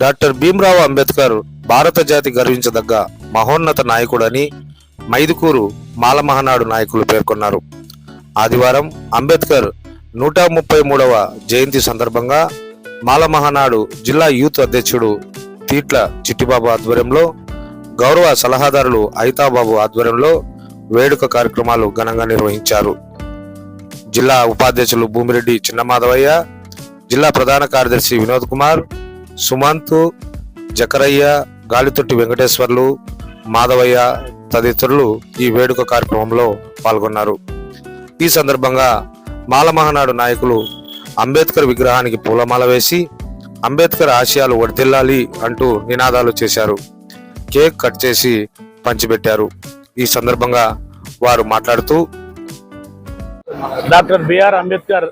Doctor Bhimrao Ambedkar భారత జాతి గర్వించదగ్గ మహోన్నత నాయకుడని మైదుకూరు మాలమహనాడు నాయకులు పేర్కొన్నారు. ఆదివారం అంబేద్కర్ నూట ముప్పై మూడవ జయంతి సందర్భంగా మాలమహనాడు జిల్లా యూత్ అధ్యక్షుడు తీట్ల చిట్టిబాబు ఆధ్వర్యంలో గౌరవ సలహాదారులు ఐతాబాబు ఆధ్వర్యంలో వేడుక కార్యక్రమాలు ఘనంగా నిర్వహించారు. జిల్లా ఉపాధ్యక్షులు భూమిరెడ్డి చిన్నమాధవయ్య జిల్లా ప్రధాన కార్యదర్శి వినోద్ కుమార్ సుమంత్ జకరయ్య గాలితొట్టి వెంకటేశ్వర్లు మాధవయ్య తదితరులు ఈ వేడుక కార్యక్రమంలో పాల్గొన్నారు. ఈ సందర్భంగా మాలమహనాడు నాయకులు అంబేద్కర్ విగ్రహానికి పూలమాల వేసి అంబేద్కర్ ఆశయాలు వర్ధిల్లాలి అంటూ నినాదాలు చేశారు. కేక్ కట్ చేసి పంచిపెట్టారు. ఈ సందర్భంగా వారు మాట్లాడుతూ డాక్టర్ బిఆర్ అంబేద్కర్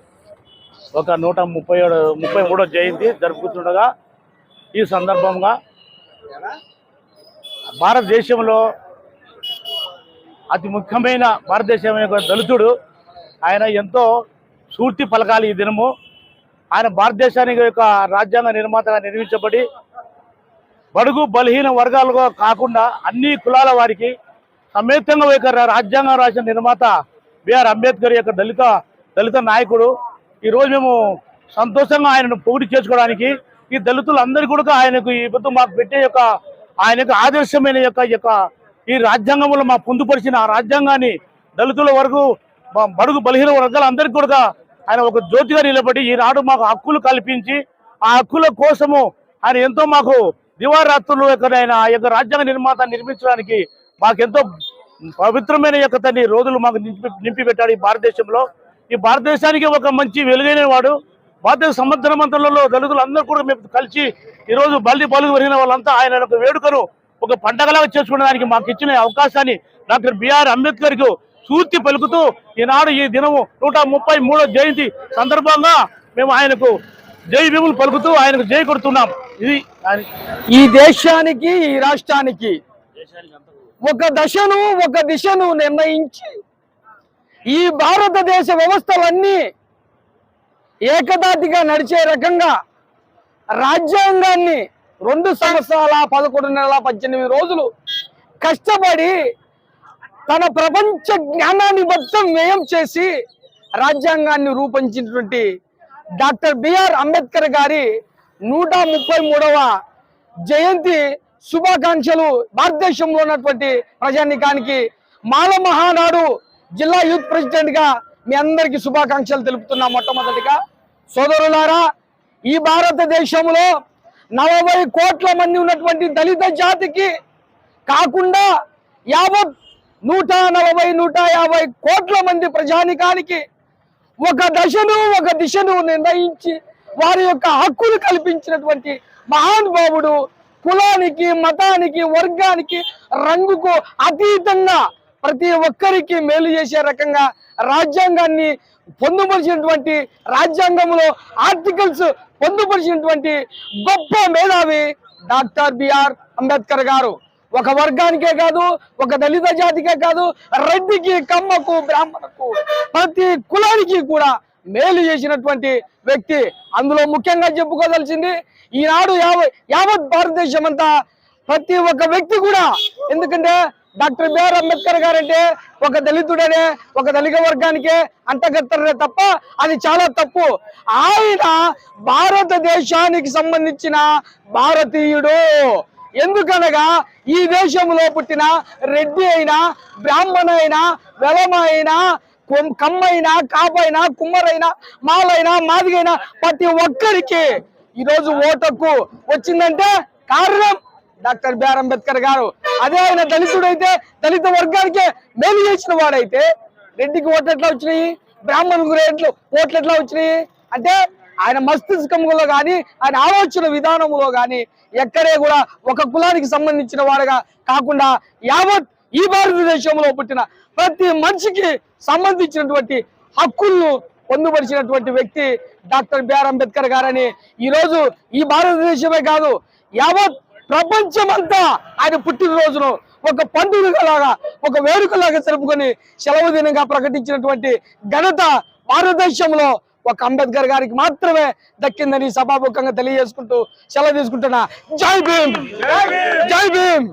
ఒక నూట ముప్పై ఏడు ముప్పై మూడో జయంతి జరుపుకుంటుండగా ఈ సందర్భంగా భారతదేశంలో అతి ముఖ్యమైన భారతదేశం యొక్క దళితుడు. ఆయన ఎంతో స్ఫూర్తి పలకాలి ఈ దినము. ఆయన భారతదేశానికి యొక్క రాజ్యాంగ నిర్మాతగా నిర్మించబడి బడుగు బలహీన వర్గాలుగా కాకుండా అన్ని కులాల వారికి సమేతంగా యొక్క రాజ్యాంగం రాసిన నిర్మాత బిఆర్ అంబేద్కర్ యొక్క దళిత దళిత నాయకుడు. ఈరోజు మేము సంతోషంగా ఆయనను పొగిడి చేసుకోవడానికి ఈ దళితులందరూ కూడా ఆయనకు ఈ పొద్దు మాకు పెట్టే యొక్క ఆయనకు ఆదర్శమైన యొక్క యొక్క ఈ రాజ్యాంగంలో మా పొందుపరిచిన ఆ రాజ్యాంగాన్ని దళితుల వరకు బ- బడుగు బలహీన వర్గాలందరికీ కూడా ఆయన ఒక జ్యోతిగా నిలబడి ఈనాడు మాకు హక్కులు కల్పించి ఆ హక్కుల కోసము ఆయన ఎంతో మాకు దివారాత్రులు యొక్క ఆయన ఆ యొక్క రాజ్యాంగ నిర్మాత నిర్మించడానికి మాకెంతో పవిత్రమైన యొక్క తన్ని రోజులు మాకు నింపి నింపి పెట్టాడు ఈ భారతదేశంలో. ఈ భారతదేశానికి ఒక మంచి వెలుగైన వాడు భారతదేశ సముద్ర మంత్రులలో దళితులు అందరూ కూడా మేము కలిసి ఈరోజు బల్లి బలుగు పెరిగిన వాళ్ళంతా ఆయన ఒక వేడుకను ఒక పండగలాగా చేసుకునేదానికి మాకు ఇచ్చిన అవకాశాన్ని డాక్టర్ బిఆర్ అంబేద్కర్కు సూర్తి పలుకుతూ ఈనాడు ఈ దినము నూట ముప్పై మూడో జయంతి సందర్భంగా మేము ఆయనకు జై భీములు పలుకుతూ ఆయనకు జై కొడుతున్నాం. ఇది ఈ దేశానికి ఈ రాష్ట్రానికి ఒక దశను ఒక దిశను నిర్ణయించి ఈ భారతదేశ వ్యవస్థలన్నీ ఏకదాటిగా నడిచే రకంగా రాజ్యాంగాన్ని రెండు సంవత్సరాల పదకొండు నెలల పద్దెనిమిది రోజులు కష్టపడి తన ప్రపంచ జ్ఞానాన్ని మొత్తం వ్యయం చేసి రాజ్యాంగాన్ని రూపొందించినటువంటి డాక్టర్ బిఆర్ అంబేద్కర్ గారి నూట ముప్పై మూడవ జయంతి శుభాకాంక్షలు భారతదేశంలో ఉన్నటువంటి ప్రజానికానికి మాల మహానాడు జిల్లా యూత్ ప్రెసిడెంట్గా మీ అందరికీ శుభాకాంక్షలు తెలుపుతున్నా మొట్టమొదటిగా. సోదరులారా ఈ భారతదేశంలో నలభై కోట్ల మంది ఉన్నటువంటి దళిత జాతికి కాకుండా యావత్ నూట నలభై నూట యాభై కోట్ల మంది ప్రజానికానికి ఒక దశను ఒక దిశను నిర్ణయించి వారి యొక్క హక్కులు కల్పించినటువంటి మహానుభావుడు కులానికి మతానికి వర్గానికి రంగుకు అతీతంగా ప్రతి ఒక్కరికి మేలు చేసే రకంగా రాజ్యాంగాన్ని పొందుపరిచినటువంటి రాజ్యాంగంలో ఆర్టికల్స్ పొందుపరిచినటువంటి గొప్ప మేధావి డాక్టర్ బిఆర్ అంబేద్కర్ గారు. ఒక వర్గానికే కాదు ఒక దళిత జాతికే కాదు రెడ్డికి కమ్మకు బ్రాహ్మణకు ప్రతి కులానికి కూడా మేలు చేసినటువంటి వ్యక్తి. అందులో ముఖ్యంగా చెప్పుకోదలిసింది ఈనాడు యావ యావత్ భారతదేశం అంతా ప్రతి ఒక్క వ్యక్తి కూడా. ఎందుకంటే డాక్టర్ బిఆర్ అంబేద్కర్ గారంటే ఒక దళితుడనే ఒక దళిత వర్గానికే అంటగత్తరే తప్ప అది చాలా తప్పు. ఆయన భారతదేశానికి సంబంధించిన భారతీయుడు. ఎందుకనగా ఈ దేశంలో పుట్టిన రెడ్డి అయినా బ్రాహ్మణ అయినా వెలమ అయినా కమ్మైనా కాపైనా కుమ్మరైనా మాలైనా మాదిగైనా ప్రతి ఒక్కరికి ఈరోజు ఓటకు వచ్చిందంటే కారణం డాక్టర్ బిఆర్ అంబేద్కర్ గారు. అదే ఆయన దళితుడైతే దళిత వర్గానికే మేలు చేసిన వాడైతే రెడ్డికి ఓట్లు ఎట్లా వచ్చినాయి? బ్రాహ్మణులకు రేట్లు ఓట్లు ఎట్లా వచ్చినాయి? అంటే ఆయన మస్తిష్కంలో కానీ ఆయన ఆలోచన విధానంలో కానీ ఎక్కడే కూడా ఒక కులానికి సంబంధించిన వాడుగా కాకుండా యావత్ ఈ భారతదేశంలో పుట్టిన ప్రతి మనిషికి సంబంధించినటువంటి హక్కులను పొందుపరిచినటువంటి వ్యక్తి డాక్టర్ బిఆర్ అంబేద్కర్ గారని ఈరోజు ఈ భారతదేశమే కాదు యావత్ ప్రపంచమంతా ఆయన పుట్టినరోజును ఒక పండుగలాగా ఒక వేడుకలాగా జరుపుకొని సెలవు దినంగా ప్రకటించినటువంటి ఘనత భారతదేశంలో ఒక అంబేద్కర్ గారికి మాత్రమే దక్కిందని సభాముఖంగా తెలియజేసుకుంటూ సెలవు తీసుకుంటున్నా. జై భీమ్! జై భీమ్!